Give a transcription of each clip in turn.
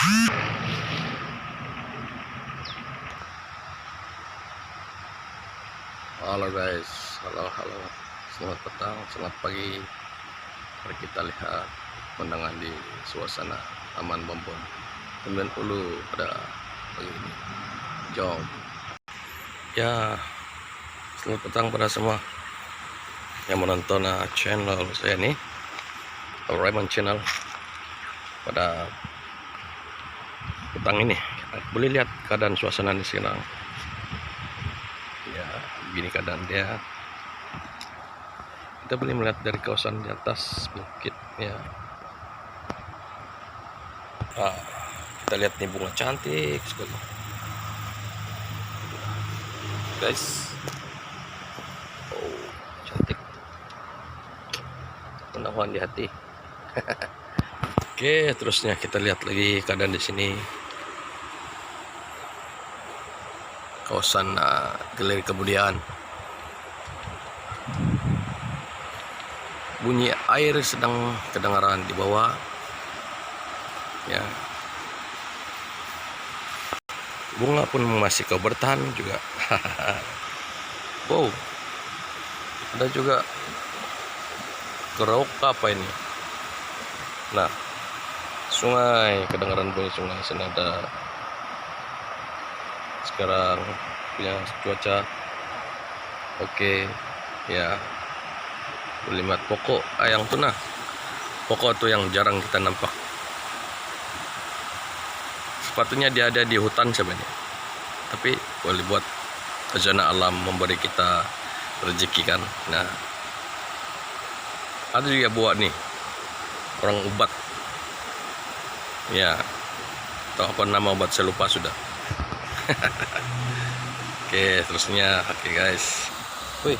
Halo guys, halo halo. Selamat petang, selamat pagi. Mari kita lihat pandangan di suasana Taman Bambon 90 pada pagi ini. Jom. Ya, selamat petang pada semua yang menonton uh, channel saya ini, Raymond Channel. Pada petang ini, boleh lihat keadaan suasana di sekarang. Ya begini keadaan dia. Kita boleh melihat dari kawasan di atas bukit ya. Ah, kita lihat nih bunga cantik sekali. Guys. Oh cantik. Menawan di hati oke terusnya kita lihat lagi keadaan di sini. Kawasan uh, galeri kemudian bunyi air sedang kedengaran di bawah. Ya. Bunga pun masih kau bertahan juga. Wow. Ada juga. Kerok apa ini? Nah sungai kedengaran bunyi sungai sana ada sekarang punya cuaca oke ya. Limat pokok ayang tuna pokok tuh yang jarang kita nampak. Sepatutnya dia ada di hutan sebenarnya tapi boleh buat khazanah alam memberi kita rezeki kan? Nah ada juga buat nih orang ubat ya tahu apa nama obat saya lupa sudah Oke, terusnya oke guys. Wih.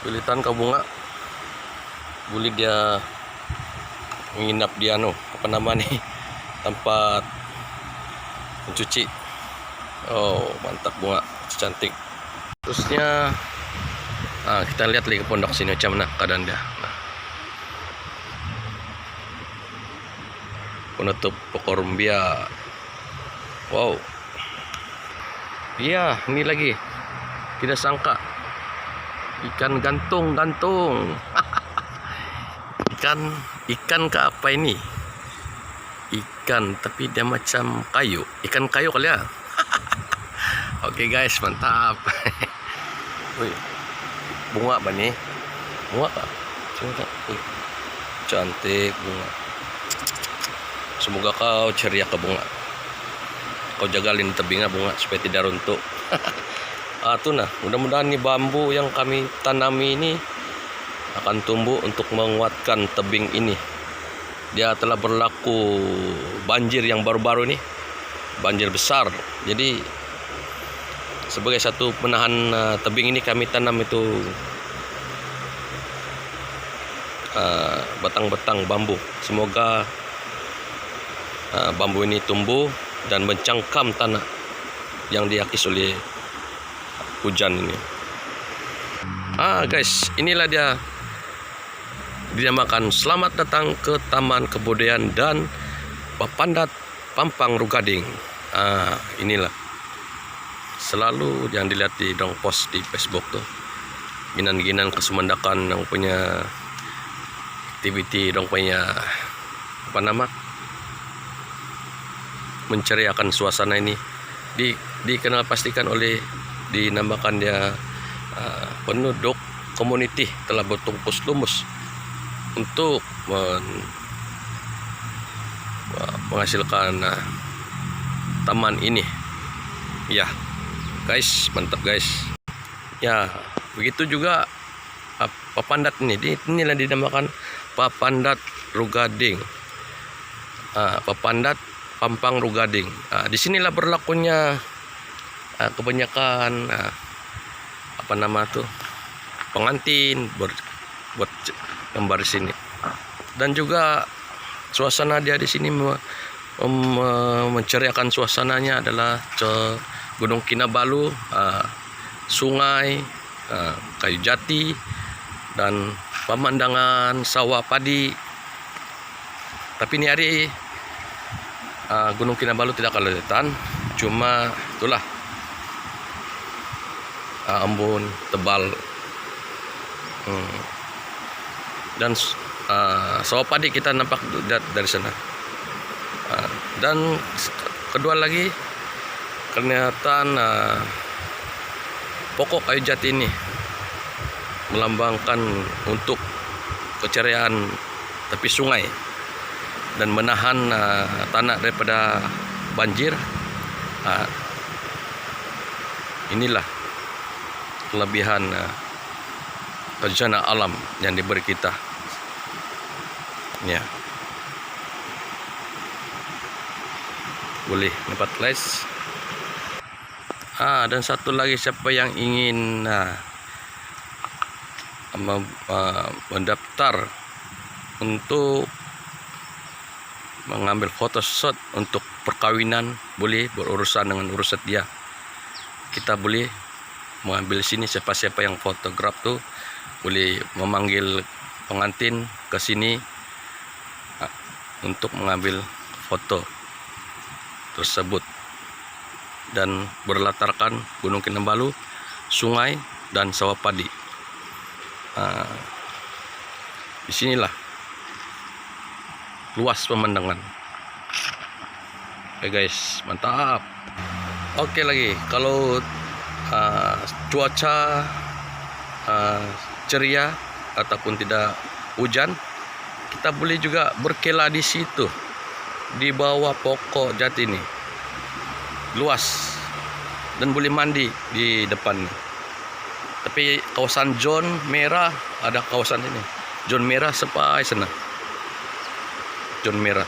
Kulitan kau bunga. Boleh dia menginap di anu, apa nama nih? Tempat mencuci. Oh, mantap bunga, cantik. Terusnya ah, kita lihat lagi ke pondok sini macam mana keadaan dia. Nah. Penutup pokok rumbia. Wow, Iya, ini lagi. Tidak sangka. Ikan gantung, gantung. ikan, ikan ke apa ini? Ikan, tapi dia macam kayu. Ikan kayu kali ya. Oke guys, mantap. Wih, bunga apa nih? Bunga apa? Cantik bunga. Semoga kau ceria ke bunga. Kau jagalin tebingnya bunga supaya tidak runtuh. Ah nah mudah-mudahan nih bambu yang kami tanami ini akan tumbuh untuk menguatkan tebing ini. Dia telah berlaku banjir yang baru-baru ini. Banjir besar. Jadi sebagai satu penahan uh, tebing ini kami tanam itu ah, batang-batang uh, bambu. Semoga bambu ini tumbuh dan mencangkam tanah yang diakis oleh hujan ini. Ah guys, inilah dia dinamakan selamat datang ke Taman Kebudayaan dan Papandat Pampang Rugading. Ah, inilah selalu yang dilihat di dong post di Facebook tuh. Ginan-ginan kesemendakan yang punya aktiviti dong punya apa nama menceriakan suasana ini. Di dikenal pastikan oleh dinamakan dia uh, penduduk komuniti telah bertungkus lumus untuk men, uh, menghasilkan uh, taman ini. Ya guys mantap guys. Ya begitu juga uh, papandat ini. Inilah dinamakan papandat rugading uh, papandat Pampang Rugading. Nah, di sinilah berlakunya uh, kebanyakan uh, apa nama tuh pengantin buat buat gambar di sini. Dan juga suasana dia di sini me, menceriakan suasananya adalah ke Gunung Kinabalu, uh, sungai, uh, kayu jati dan pemandangan sawah padi. Tapi ini hari ah, Gunung Kinabalu tidak kelihatan cuma itulah. Ah, embun tebal. Hmm. dan uh, sawah padi kita nampak da- dari sana. Ah, dan kedua lagi kelihatan ah, pokok kayu jati ini melambangkan untuk keceriaan tepi sungai dan menahan ah, tanah daripada banjir Ah, inilah kelebihan ah, bencana alam yang diberi kita. Ya. Boleh dapat les. Ah, dan satu lagi siapa yang ingin ah, mem- ah, mendaftar untuk mengambil foto shot untuk perkawinan boleh berurusan dengan urusan dia kita boleh mengambil sini siapa-siapa yang fotograf tuh boleh memanggil pengantin ke sini ah, untuk mengambil foto tersebut dan berlatarkan Gunung Kinabalu, sungai dan sawah padi. Ah, di sinilah luas pemandangan. Oke guys, mantap. Oke lagi, kalau ah, cuaca ah, ceria ataupun tidak hujan, kita boleh juga berkela di situ di bawah pokok jati ini. Luas dan boleh mandi di depan. Tapi kawasan zon merah ada kawasan ini. Zon merah sampai sana. Zon merah.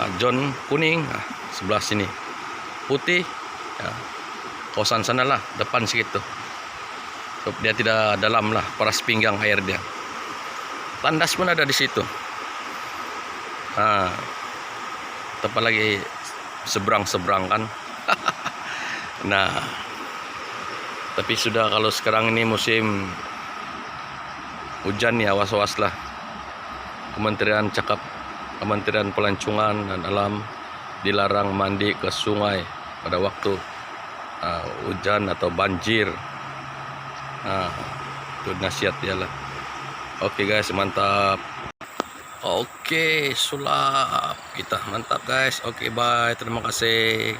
Ah, zon kuning ah, sebelah sini. Putih ya, kawasan sana lah depan segitu. So, dia tidak dalam lah paras pinggang air dia. Tandas pun ada di situ. Ah, tepat lagi seberang-seberang kan. nah, tapi sudah kalau sekarang ini musim hujan ya awas-awas lah. Kementerian cakap Kementerian Pelancongan dan Alam dilarang mandi ke sungai pada waktu ah, hujan atau banjir. Nah, itu nasihat dia lah. Oke guys, mantap. Oke, sulap kita mantap guys. Oke, bye. Terima kasih.